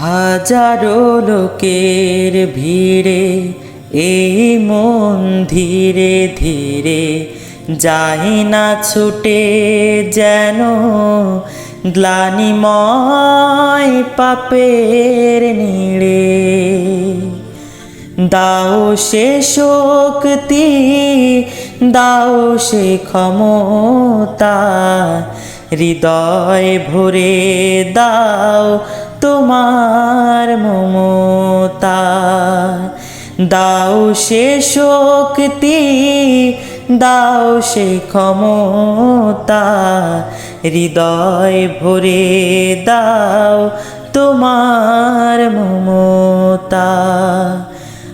হাজারো লোকের ভিড়ে, এই মন ধীরে ধীরে যায় না ছুটে যেন গ্লানিময় পাপের নিড়ে। দাও সে শক্তি, দাও সে ক্ষমতা, হৃদয় ভরে দাও তোমার মমতা। দাও সে শক্তি, দাও সে ক্ষমতা। হৃদয় ভরে দাও তোমার মমতা।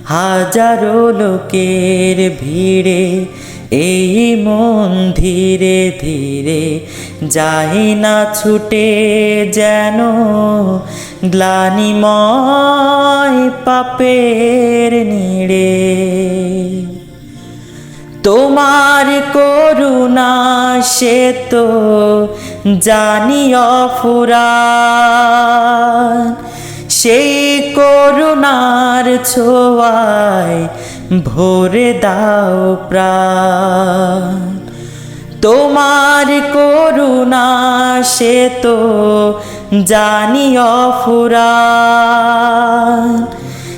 হাজারো লোকের ভিড়ে, এই মন ধীরে ধীরে, যায় না ছুটে যেন গ্লানিময় পাপের নিড়ে। তোমার করুণা সে তো জানি অফুরান সেই করুণার ছোয়ায় ভরে দাও প্রাণ। তোমার করুণা সে তো জানি অফুরান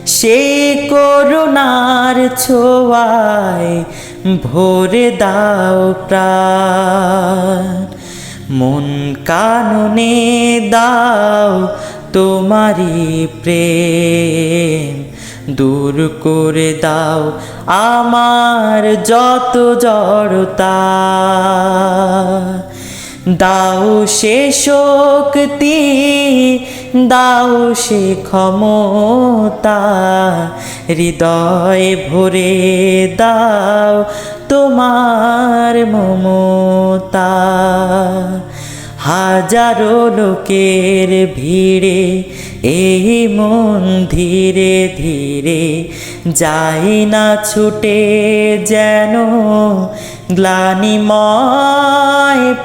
সেই করুণার ছোয়ায় ভরে দাও প্রাণ। মন কাননে দাও তোমারি প্রেম, দূর করে দাও আমার যত জড়তা। দাও সে শক্তি দাও সে ক্ষমতা হৃদয় ভরে দাও তোমার মমতা। হাজারো লোকের ভিড়ে, এই মন ধীরে ধীরে যাই না ছুটে যেন গ্লানিময়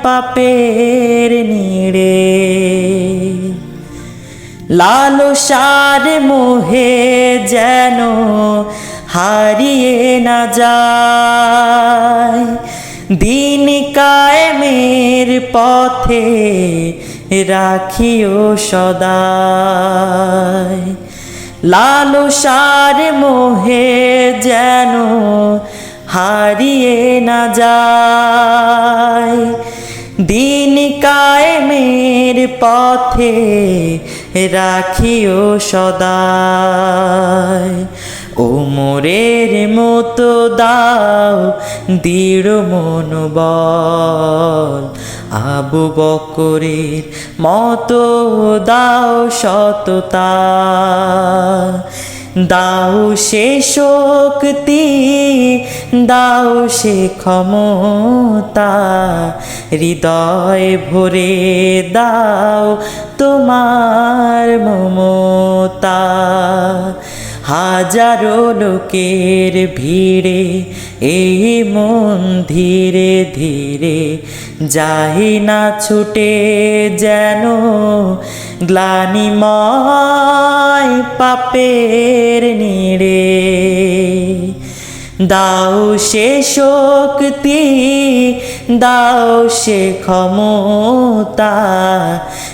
পাপের নিড়ে। লালসার মোহে যেন হারিয়ে না যায় দিন কায়েমের পথে রাখিও সদায় লালসার মোহে যেন হারিয়ে না যায়। দিন কায়েমের পথে রাখিও সদায় ওমরের মতো দাও দৃঢ় মনোবল। আবু বকরের মতো দাও সততা। দাও সে শক্তি, দাও সে ক্ষমতা। হৃদয় ভরে দাও তোমার মমতা। হাজারো লোকের ভিড়ে এই মন ধীরে ধীরে যাই না ছুটে যেন গ্লানিময় পাপের নিড়ে। দাও সে শক্তি, দাও সে ক্ষমতা,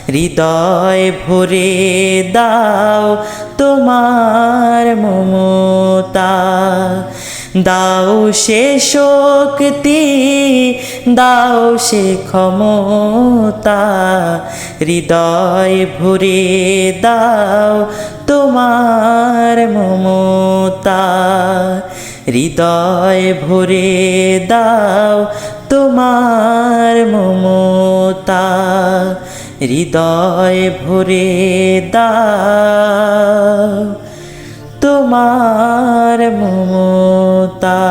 হৃদয় ভরে দাও তোমার মমতা। দাও সে শক্তি, দাও সে ক্ষমতা, হৃদয় ভরে দাও তোমার মমতা। হৃদয় ভরে দাও তোমার মমতা। হৃদয় ভরে দাও তোমার মমতা।